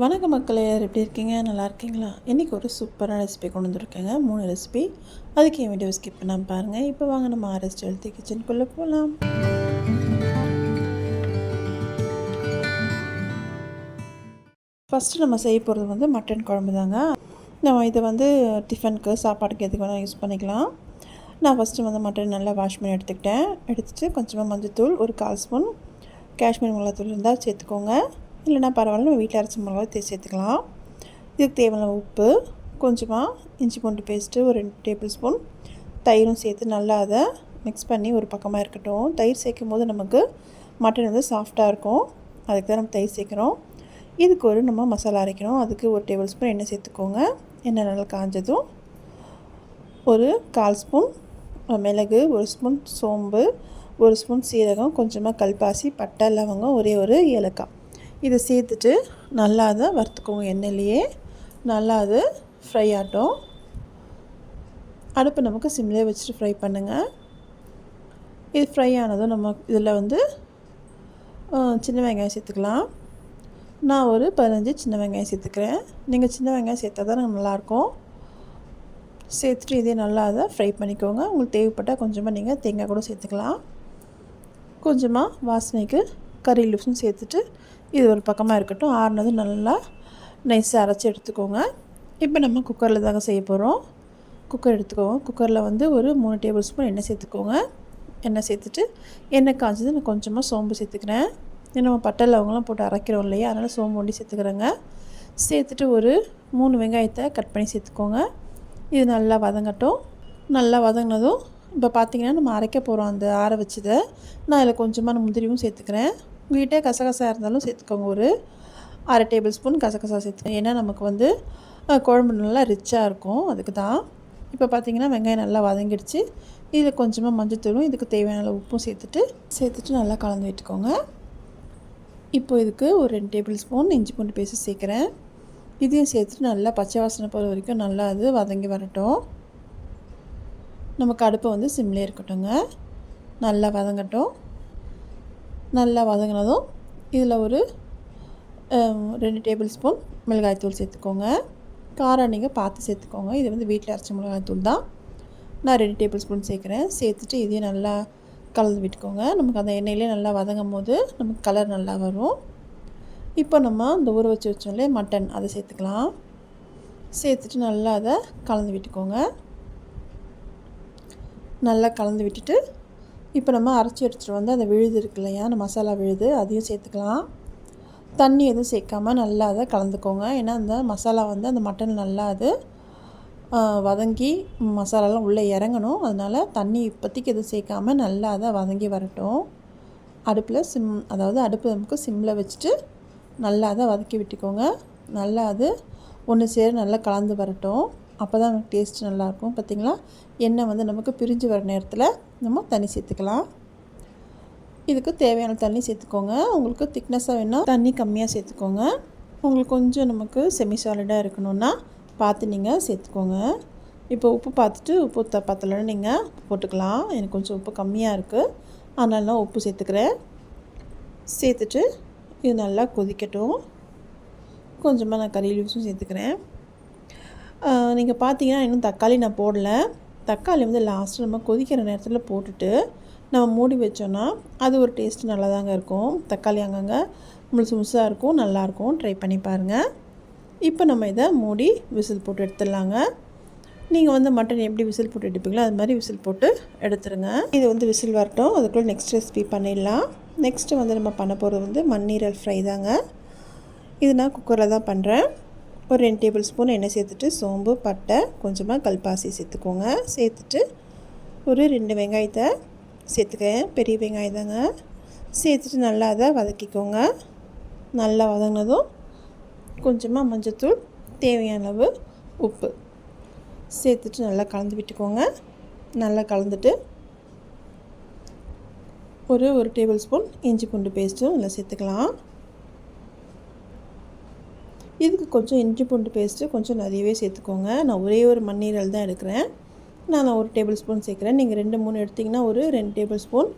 வணக்க மக்களே எப்படி இருக்கீங்க? நல்லா இருக்கீங்களா? இன்றைக்கி ஒரு சூப்பரான ரெசிபி கொண்டு வந்துருக்கேங்க. மூணு ரெசிபி அதுக்கு என் வீடியோ ஸ்கிப் பண்ணாமல் பாருங்கள் இப்போ வாங்க நம்ம ஆர்எஸ் ஹெல்த்தி கிச்சனுக்குள்ளே போகலாம் ஃபஸ்ட்டு நம்ம செய்ய போகிறது வந்து மட்டன் குழம்பு தாங்க. நம்ம இதை வந்து டிஃபனுக்கு சாப்பாட்டுக்கு எதுக்கு வேணால் யூஸ் பண்ணிக்கலாம். நான் ஃபஸ்ட்டு வந்து மட்டன் நல்லா வாஷ் பண்ணி எடுத்துக்கிட்டேன். எடுத்துகிட்டு கொஞ்சமாக மஞ்சள்தூள் ஒரு கால் ஸ்பூன் காஷ்மீர் மிளகாத்தூள் இருந்தால் சேர்த்துக்கோங்க. இல்லைனா பரவாயில்ல நம்ம வீட்டில் அரைச்ச மிளகா தே சேர்த்துக்கலாம். இதுக்கு தேவையான உப்பு கொஞ்சமாக இஞ்சி பூண்டு பேஸ்ட்டு ஒரு ரெண்டு டேபிள் ஸ்பூன் தயிரும் சேர்த்து நல்லா அதை மிக்ஸ் பண்ணி ஒரு பக்கமாக இருக்கட்டும். தயிர் சேர்க்கும் போது நமக்கு மட்டன் வந்து சாஃப்டாக இருக்கும். அதுக்கு தான் நம்ம தயிர் சேர்க்குறோம். இதுக்கு ஒரு நம்ம மசாலா அரைக்கணும் அதுக்கு ஒரு டேபிள் ஸ்பூன் எண்ணெய் சேர்த்துக்கோங்க. எண்ணெய் நல்லா காஞ்சதும் ஒரு கால் ஸ்பூன் மிளகு ஒரு ஸ்பூன் சோம்பு ஒரு ஸ்பூன் சீரகம் கொஞ்சமாக கல்பாசி பட்டை லவங்கம் ஒரே ஒரு ஏலக்காய். இதை சேர்த்துட்டு நல்லா அதை வறுத்துக்கோங்க எண்ணெயிலேயே. நல்லா அது ஃப்ரை ஆகட்டும். அடுப்பு நமக்கு சிம்லேயே வச்சுட்டு ஃப்ரை பண்ணுங்கள் இது ஃப்ரை ஆனதும் நம்ம இதில் வந்து சின்ன வெங்காயம் சேர்த்துக்கலாம். நான் ஒரு பதினஞ்சு சின்ன வெங்காயம் சேர்த்துக்கிறேன். நீங்கள் சின்ன வெங்காயம் சேர்த்தா தான் நல்லாயிருக்கும். சேர்த்துட்டு இதே நல்லா அதை ஃப்ரை பண்ணிக்கோங்க. உங்களுக்கு தேவைப்பட்டால் கொஞ்சமாக நீங்கள் தேங்காய் கூட சேர்த்துக்கலாம். கொஞ்சமாக வாசனைக்கு கறி லீவ்ஸும் சேர்த்துட்டு இது ஒரு பக்கமாக இருக்கட்டும். ஆறுனது நல்லா நைஸாக அரைச்சி எடுத்துக்கோங்க. இப்போ நம்ம குக்கரில் தாங்க செய்ய போகிறோம் குக்கர் எடுத்துக்கோங்க. குக்கரில் வந்து ஒரு மூணு டேபிள் ஸ்பூன் எண்ணெய் சேர்த்துக்கோங்க. எண்ணெய் சேர்த்துட்டு எண்ணெய் காய்ச்சது நான் கொஞ்சமாக சோம்பு சேர்த்துக்கிறேன். ஏன்னா நம்ம பட்டை அவங்களாம் போட்டு அரைக்கிறோம் இல்லையா? அதனால் சோம்பு ஒண்டி சேர்த்துக்கிறேங்க. சேர்த்துட்டு ஒரு மூணு வெங்காயத்தை கட் பண்ணி சேர்த்துக்கோங்க. இது நல்லா வதங்கட்டும். நல்லா வதங்கினதும் இப்போ பார்த்திங்கன்னா நம்ம அரைக்க போகிறோம் அந்த ஆற வச்சதை. நான் அதில் கொஞ்சமாக முந்திரியும் சேர்த்துக்கிறேன். உங்கள்கிட்ட கசகசா இருந்தாலும் சேர்த்துக்கோங்க. ஒரு அரை டேபிள் ஸ்பூன் கசகசா சேர்த்து ஏன்னா நமக்கு வந்து குழம்பு நல்லா ரிச்சாக இருக்கும். அதுக்கு தான். இப்போ பார்த்திங்கன்னா வெங்காயம் நல்லா வதங்கிடுச்சு. இதில் கொஞ்சமாக மஞ்சத்தூளும் இதுக்கு தேவையான உப்பும் சேர்த்துட்டு சேர்த்துட்டு நல்லா கலந்து விட்டுக்கோங்க. இப்போ இதுக்கு ஒரு ரெண்டு டேபிள் ஸ்பூன் இஞ்சி பூண்டு பேசி சேர்க்குறேன். இதையும் சேர்த்துட்டு நல்லா பச்சை வாசனை போகிற வரைக்கும் நல்லா அது வதங்கி வரட்டும். நமக்கு அடுப்பை வந்து சிம்லே இருக்கட்டும்ங்க. நல்லா வதங்கட்டும். நல்லா வதங்கினதும் இதில் ஒரு ரெண்டு டேபிள் ஸ்பூன் மிளகாய்த்தூள் சேர்த்துக்கோங்க. காரம் நீங்கள் பார்த்து சேர்த்துக்கோங்க. இது வந்து வீட்டில் அரைச்ச மிளகாய்த்தூள் தான். நான் ரெண்டு டேபிள் ஸ்பூன் சேர்க்குறேன். சேர்த்துட்டு இதையும் நல்லா கலந்து விட்டுக்கோங்க. நமக்கு அந்த எண்ணெயிலே நல்லா வதங்கும் போது நமக்கு கலர் நல்லா வரும். இப்போ நம்ம இந்த ஊற வச்சு வச்சோம்லே மட்டன் அதை சேர்த்துக்கலாம். சேர்த்துட்டு நல்லா அதை கலந்து விட்டுக்கோங்க. நல்லா கலந்து விட்டுட்டு இப்போ நம்ம அரைச்சி எடுத்துகிட்டு வந்து அந்த விழுது இருக்கு இல்லையா அந்த மசாலா விழுது அதையும் சேர்த்துக்கலாம். தண்ணி எதுவும் சேர்க்காம நல்லா அதை கலந்துக்கோங்க. ஏன்னா அந்த மசாலா வந்து அந்த மட்டன் நல்லா அது வதங்கி மசாலாலாம் உள்ளே இறங்கணும். அதனால் தண்ணி இப்போதைக்கு எதுவும் சேர்க்காம நல்லா அதை வதங்கி வரட்டும். அடுப்பில் சிம் அதாவது அடுப்பு நமக்கு சிம்மில் வச்சுட்டு நல்லா அதை வதக்கி விட்டுக்கோங்க. நல்லா அது ஒன்று சேர நல்லா கலந்து வரட்டும். அப்போ தான் நமக்கு டேஸ்ட் நல்லாயிருக்கும். பார்த்திங்களா? எண்ணெய் வந்து நமக்கு பிரிஞ்சு வர நேரத்தில் நம்ம தண்ணி சேர்த்துக்கலாம். இதுக்கு தேவையான தண்ணி சேர்த்துக்கோங்க. உங்களுக்கு திக்னஸாக வேணால் தண்ணி கம்மியாக சேர்த்துக்கோங்க. உங்களுக்கு கொஞ்சம் நமக்கு செமி சாலிடாக இருக்கணும்னா பார்த்து நீங்கள் சேர்த்துக்கோங்க. இப்போ உப்பு பார்த்துட்டு உப்பு த பத்தலைன்னு நீங்கள் போட்டுக்கலாம். எனக்கு கொஞ்சம் உப்பு கம்மியாக இருக்குது அதனால நான் உப்பு சேர்த்துக்கிறேன். சேர்த்துட்டு இது நல்லா கொதிக்கட்டும். கொஞ்சமாக நான் கறி லூஸும் சேர்த்துக்கிறேன். நீங்கள் பார்த்தீங்கன்னா இன்னும் தக்காளி நான் போடல. தக்காளி வந்து லாஸ்ட்டு நம்ம கொதிக்கிற நேரத்தில் போட்டுட்டு நம்ம மூடி வச்சோன்னா அது ஒரு டேஸ்ட்டு நல்லா தாங்க இருக்கும். தக்காளி அங்கங்கே முழுசு முழுசாக இருக்கும் நல்லாயிருக்கும் ட்ரை பண்ணி பாருங்கள் இப்போ நம்ம இதை மூடி விசில் போட்டு எடுத்துடலாங்க. நீங்கள் வந்து மட்டன் எப்படி விசில் போட்டு எடுப்பீங்களோ அது மாதிரி விசில் போட்டு எடுத்துருங்க. இது வந்து விசில் வரட்டும். அதுக்குள்ளே நெக்ஸ்ட் ரெசிபி பண்ணிடலாம். நெக்ஸ்ட்டு வந்து நம்ம பண்ண போகிறது வந்து மண்ணீரல் ஃப்ரை தாங்க. இது நான் குக்கரில் தான் பண்ணுறேன் ஒரு ரெண்டு டேபிள் ஸ்பூன் எண்ணெய் சேர்த்துட்டு சோம்பு பட்டை கொஞ்சமாக கல்பாசி சேர்த்துக்கோங்க. சேர்த்துட்டு ஒரு ரெண்டு வெங்காயத்தை சேர்த்துக்கேன் பெரிய வெங்காயம் தாங்க. சேர்த்துட்டு நல்லா அதை வதக்கிக்கோங்க. நல்லா வதங்கினதும் கொஞ்சமாக மஞ்சத்தூள் தேவையான அளவு உப்பு சேர்த்துட்டு நல்லா கலந்து விட்டுக்கோங்க. நல்லா கலந்துட்டு ஒரு ஒரு டேபிள் ஸ்பூன் இஞ்சி பூண்டு பேஸ்ட்டும் இதில் சேர்த்துக்கலாம். இதுக்கு கொஞ்சம் இஞ்சி பூண்டு பேஸ்ட்டு கொஞ்சம் நிறையவே சேர்த்துக்கோங்க. நான் ஒரே ஒரு மண்ணீரல் தான் எடுக்கிறேன். நான் ஒரு டேபிள் ஸ்பூன் சேர்க்குறேன். நீங்கள் ரெண்டு மூணு எடுத்திங்கன்னா ஒரு ரெண்டு டேபிள் ஸ்பூன்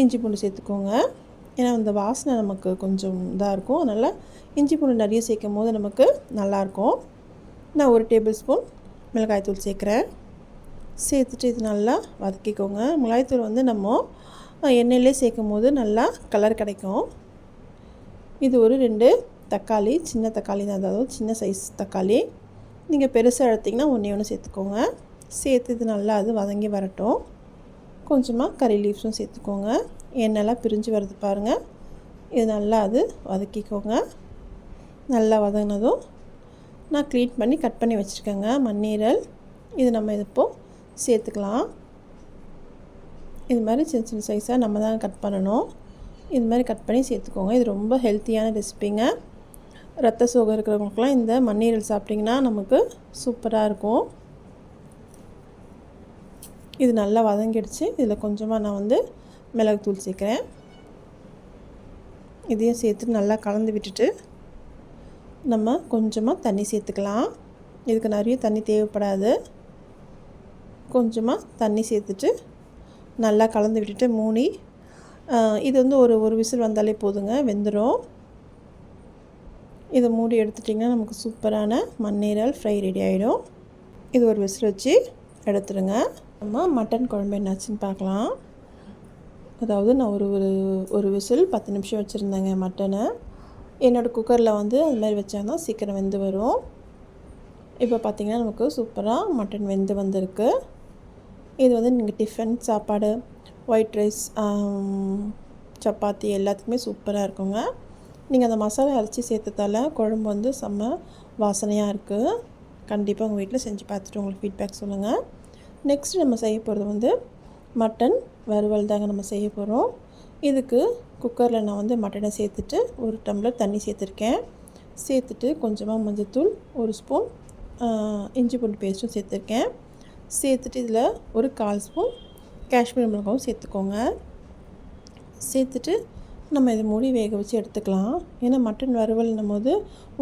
இஞ்சி பூண்டு சேர்த்துக்கோங்க. ஏன்னா அந்த வாசனை நமக்கு கொஞ்சம் இதாக இருக்கும். அதனால் இஞ்சி பூண்டு நிறைய சேர்க்கும் போது நமக்கு நல்லாயிருக்கும் நான் ஒரு டேபிள் ஸ்பூன் மிளகாய்த்தூள் சேர்க்குறேன். சேர்த்துட்டு இது நல்லா வதக்கிக்கோங்க. மிளகாய்த்தூள் வந்து நம்ம எண்ணெயிலே சேர்க்கும் போது நல்லா கலர் கிடைக்கும். இது ஒரு ரெண்டு தக்காளி சின்ன தக்காளி தான் அதாவது சின்ன சைஸ் தக்காளி. நீங்கள் பெருசாக எடுத்திங்கன்னா ஒன்றே ஒன்று சேர்த்துக்கோங்க. சேர்த்து இது நல்லா அது வதங்கி வரட்டும். கொஞ்சமாக கறி லீவ்ஸும் சேர்த்துக்கோங்க. எண்ணெய்லாம் பிரிஞ்சு வருது பாருங்கள் இது நல்லா அது வதக்கிக்கோங்க. நல்லா வதங்கினதும் நான் க்ளீன் பண்ணி கட் பண்ணி வச்சுருக்கேங்க மண்ணீரல். இது நம்ம இது இப்போது சேர்த்துக்கலாம். இது மாதிரி சின்ன சின்ன சைஸாக நம்ம தான் கட் பண்ணணும். இது மாதிரி கட் பண்ணி சேர்த்துக்கோங்க. இது ரொம்ப ஹெல்த்தியான ரெசிபிங்க ரத்த சோகம் இருக்கிறவங்களுக்குலாம் இந்த மண்ணீரல் சாப்பிட்டிங்கன்னா நமக்கு சூப்பராக இருக்கும். இது நல்லா வதங்கிடுச்சு. இதில் கொஞ்சமாக நான் வந்து மிளகுத்தூள் சேர்க்குறேன். இதையும் சேர்த்து நல்லா கலந்து விட்டுட்டு நம்ம கொஞ்சமாக தண்ணி சேர்த்துக்கலாம். இதுக்கு நிறைய தண்ணி தேவைப்படாது. கொஞ்சமாக தண்ணி சேர்த்துட்டு நல்லா கலந்து விட்டுட்டு மூடி இது வந்து ஒரு ஒரு விசில் வந்தாலே போதுங்க வெந்துடும் இதை மூடி எடுத்துட்டிங்கன்னா நமக்கு சூப்பரான மண்ணீரல் ஃப்ரை ரெடி ஆகிடும் இது ஒரு விசில் வச்சு எடுத்துருங்க. நம்ம மட்டன் குழம்பு என்னாச்சுன்னு பார்க்கலாம். அதாவது நான் ஒரு ஒரு ஒரு விசில் பத்து நிமிஷம் வச்சுருந்தேங்க மட்டனை. என்னோடய குக்கரில் வந்து அது மாதிரி வச்சாங்கன்னா சீக்கிரம் வெந்து வரும். இப்போ பார்த்திங்கன்னா நமக்கு சூப்பராக மட்டன் வெந்து வந்திருக்கு. இது வந்து நீங்கள் டிஃபன் சாப்பாடு ஒயிட் ரைஸ் சப்பாத்தி எல்லாத்துக்குமே சூப்பராக இருக்குங்க. நீங்கள் அந்த மசாலா அரைச்சி சேர்த்ததால குழம்பு வந்து செம்ம வாசனையாக இருக்குது கண்டிப்பாக உங்கள் வீட்டில் செஞ்சு பார்த்துட்டு உங்களுக்கு ஃபீட்பேக் சொல்லுங்கள் நெக்ஸ்ட் நம்ம செய்ய போகிறது வந்து மட்டன் வறுவல் தாங்க நம்ம செய்ய போகிறோம் இதுக்கு குக்கரில் நான் வந்து மட்டனை சேர்த்துட்டு ஒரு டம்ளர் தண்ணி சேர்த்துருக்கேன். சேர்த்துட்டு கொஞ்சமாக மஞ்சத்தூள் ஒரு ஸ்பூன் இஞ்சி பூண்டு பேஸ்ட்டும் சேர்த்துருக்கேன். சேர்த்துட்டு இதில் ஒரு கால் ஸ்பூன் காஷ்மீர் மிளகாவும் சேர்த்துக்கோங்க. சேர்த்துட்டு நம்ம இதை மூடி வேக வச்சு எடுத்துக்கலாம். ஏன்னா மட்டன் வறுவல்னும் போது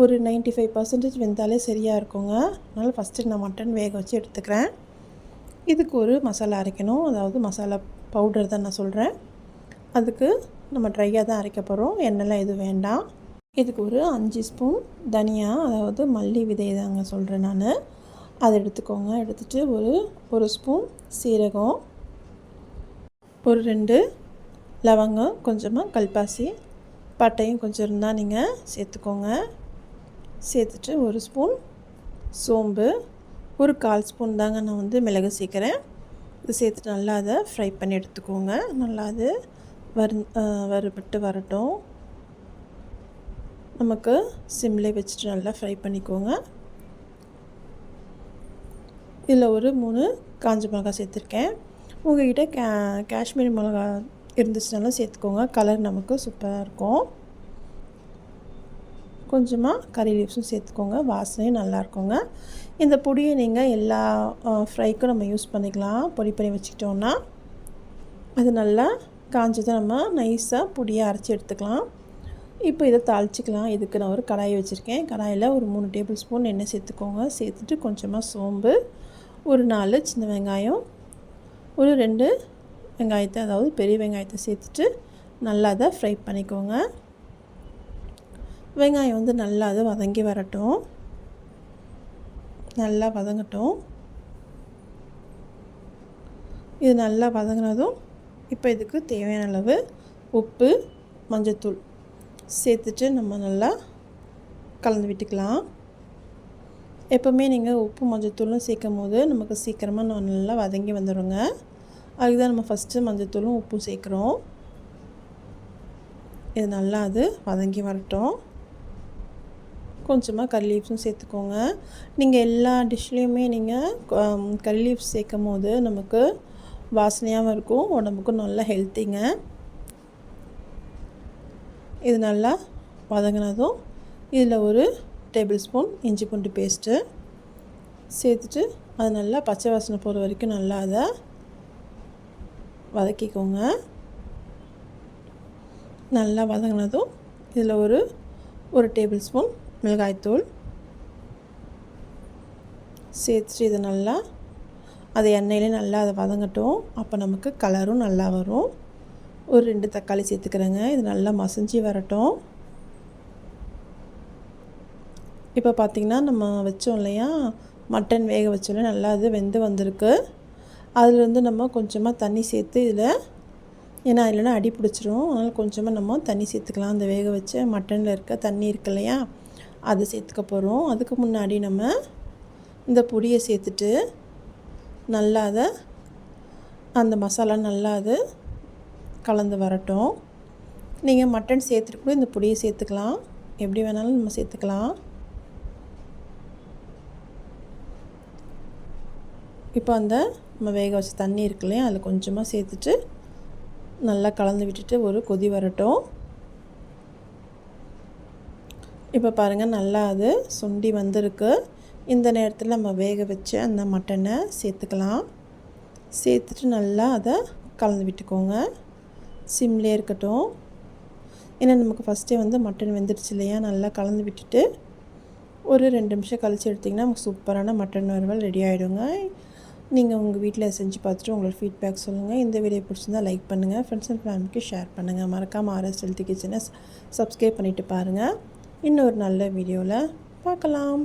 ஒரு நைன்ட்டி ஃபைவ் பர்சன்டேஜ் வெந்தாலே சரியாக இருக்குங்க. அதனால் ஃபஸ்ட்டு நான் மட்டன் வேக வச்சு எடுத்துக்கிறேன். இதுக்கு ஒரு மசாலா அரைக்கணும். அதாவது மசாலா பவுடர் தான் நான் சொல்கிறேன் அதுக்கு நம்ம ட்ரையாக தான் அரைக்க போகிறோம் எண்ணெய்லாம் எதுவும் வேண்டாம். இதுக்கு ஒரு அஞ்சு ஸ்பூன் தனியா அதாவது மல்லி விதை தாங்க சொல்கிறேன் நான். அதை எடுத்துக்கோங்க. எடுத்துகிட்டு ஒரு ஒரு ஸ்பூன் சீரகம். ஒரு ரெண்டு லவங்கம் கொஞ்சமாக கல்பாசி பட்டையும் கொஞ்சம் இருந்தால் நீங்கள் சேர்த்துக்கோங்க. சேர்த்துட்டு ஒரு ஸ்பூன் சோம்பு ஒரு கால் ஸ்பூன் தாங்க நான் வந்து மிளகு சேர்க்குறேன். இது சேர்த்துட்டு நல்லா அதை ஃப்ரை பண்ணி எடுத்துக்கோங்க. நல்லா அது வறு வறுபட்டு வரட்டும். நமக்கு சிம்லே வச்சுட்டு நல்லா ஃப்ரை பண்ணிக்கோங்க. இதில் ஒரு மூணு காஞ்ச மிளகா சேர்த்துருக்கேன். உங்கள்கிட்ட கே காஷ்மீரி மிளகா இருந்துச்சுனாலும் சேர்த்துக்கோங்க. கலர் நமக்கு சூப்பராக இருக்கும். கொஞ்சமாக கறி லீவ்ஸும் சேர்த்துக்கோங்க. வாசனையும் நல்லாயிருக்குங்க இந்த பொடியை நீங்கள் எல்லா ஃப்ரைக்கும் நம்ம யூஸ் பண்ணிக்கலாம். பொடி பண்ணி வச்சுக்கிட்டோன்னா அது நல்லா காஞ்சதை நம்ம நைஸாக பொடியாக அரைச்சி எடுத்துக்கலாம். இப்போ இதை தாளிச்சிக்கலாம். இதுக்கு நான் ஒரு கடாயை வச்சுருக்கேன். கடாயில் ஒரு மூணு டேபிள் ஸ்பூன் எண்ணெய் சேர்த்துக்கோங்க. சேர்த்துட்டு கொஞ்சமாக சோம்பு ஒரு நாலு சின்ன வெங்காயம் ஒரு ரெண்டு வெங்காயத்தை அதாவது பெரிய வெங்காயத்தை சேர்த்துட்டு நல்லா அதை ஃப்ரை பண்ணிக்கோங்க. வெங்காயம் வந்து நல்லா அது வதங்கி வரட்டும். நல்லா வதங்கட்டும். இது நல்லா வதங்கினதும் இப்போ இதுக்கு தேவையான அளவு உப்பு மஞ்சத்தூள் சேர்த்துட்டு நம்ம நல்லா கலந்து விட்டுக்கலாம். எப்போவுமே நீங்கள் உப்பு மஞ்சத்தூளும் சேர்க்கும் போது நமக்கு சீக்கிரமாக நல்லா வதங்கி வந்துடுங்க அதுக்கு தான் நம்ம ஃபஸ்ட்டு மஞ்சத்தூளும் உப்பும் சேர்க்குறோம். இது நல்லா அது வதங்கி வரட்டும். கொஞ்சமாக கல் லீவ்ஸும் சேர்த்துக்கோங்க. நீங்கள் எல்லா டிஷ்லேயுமே நீங்கள் கல் லீவ்ஸ் சேர்க்கும் போது நமக்கு வாசனையாகவும் இருக்கும் உடம்புக்கும் நல்லா ஹெல்த்திங்க இது நல்லா வதங்கினதும் இதில் ஒரு டேபிள் ஸ்பூன் இஞ்சி பூண்டு பேஸ்ட்டு சேர்த்துட்டு அது நல்லா பச்சை வாசனை போகிற வரைக்கும் நல்லா அதை வதக்கிக்கோங்க. நல்லா வதங்கினதும் இதில் ஒரு ஒரு டேபிள் ஸ்பூன் மிளகாய்த்தூள். சேர்த்துட்டு இதை நல்லா அது எண்ணெயிலே நல்லா அதை வதங்கட்டும். அப்போ நமக்கு கலரும் நல்லா வரும். ஒரு ரெண்டு தக்காளி சேர்த்துக்கிறேங்க. இது நல்லா மசிஞ்சு வரட்டும். இப்போ பார்த்திங்கன்னா நம்ம வச்சோம் இல்லையா? மட்டன் வேக வச்சோன்னே நல்லா அது வெந்து வந்திருக்கு. அதுலேருந்து நம்ம கொஞ்சமாக தண்ணி சேர்த்து இதில் ஏன்னா அதில்னா அடி பிடிச்சிரும். அதனால் கொஞ்சமாக நம்ம தண்ணி சேர்த்துக்கலாம். அந்த வேக வச்ச மட்டனில் இருக்க தண்ணி இருக்கு இல்லையா? அதை சேர்த்துக்க போகிறோம் அதுக்கு முன்னாடி நம்ம இந்த பொடியை சேர்த்துட்டு நல்லா அதை அந்த மசாலா நல்லா அது கலந்து வரட்டும். நீங்கள் மட்டன் சேர்த்துட்டு கூட இந்த பொடியை சேர்த்துக்கலாம். எப்படி வேணாலும் நம்ம சேர்த்துக்கலாம். இப்போ அந்த நம்ம வேக வச்ச தண்ணி இருக்கு இல்லையா அதில் கொஞ்சமாக சேர்த்துட்டு நல்லா கலந்து விட்டுட்டு ஒரு கொதி வரட்டும். இப்போ பாருங்கள் நல்லா அது சுண்டி வந்திருக்கு. இந்த நேரத்தில் நம்ம வேக வச்சு அந்த மட்டனை சேர்த்துக்கலாம். சேர்த்துட்டு நல்லா அதை கலந்து விட்டுக்கோங்க. சிம்லே இருக்கட்டும். ஏன்னா நமக்கு ஃபஸ்ட்டே வந்து மட்டன் வெந்துடுச்சு இல்லையா நல்லா கலந்து விட்டுட்டு ஒரு ரெண்டு நிமிஷம் கழித்து எடுத்திங்கன்னா நமக்கு சூப்பரான மட்டன் வறுவல் ரெடி ஆகிடுங்க நீங்கள் உங்கள் வீட்டில் செஞ்சு பார்த்துட்டு உங்களோட ஃபீட்பேக் சொல்லுங்கள். இந்த வீடியோ பிடிச்சிருந்தா லைக் பண்ணுங்கள். ஃப்ரெண்ட்ஸ் அண்ட் ஃபேமிலிக்கு ஷேர் பண்ணுங்கள். மறக்காமல் ஆர்எஸ் ஹெல்த் கிச்சனை சப்ஸ்கிரைப் பண்ணிவிட்டு பாருங்கள். இன்னொரு நல்ல வீடியோவில் பார்க்கலாம்.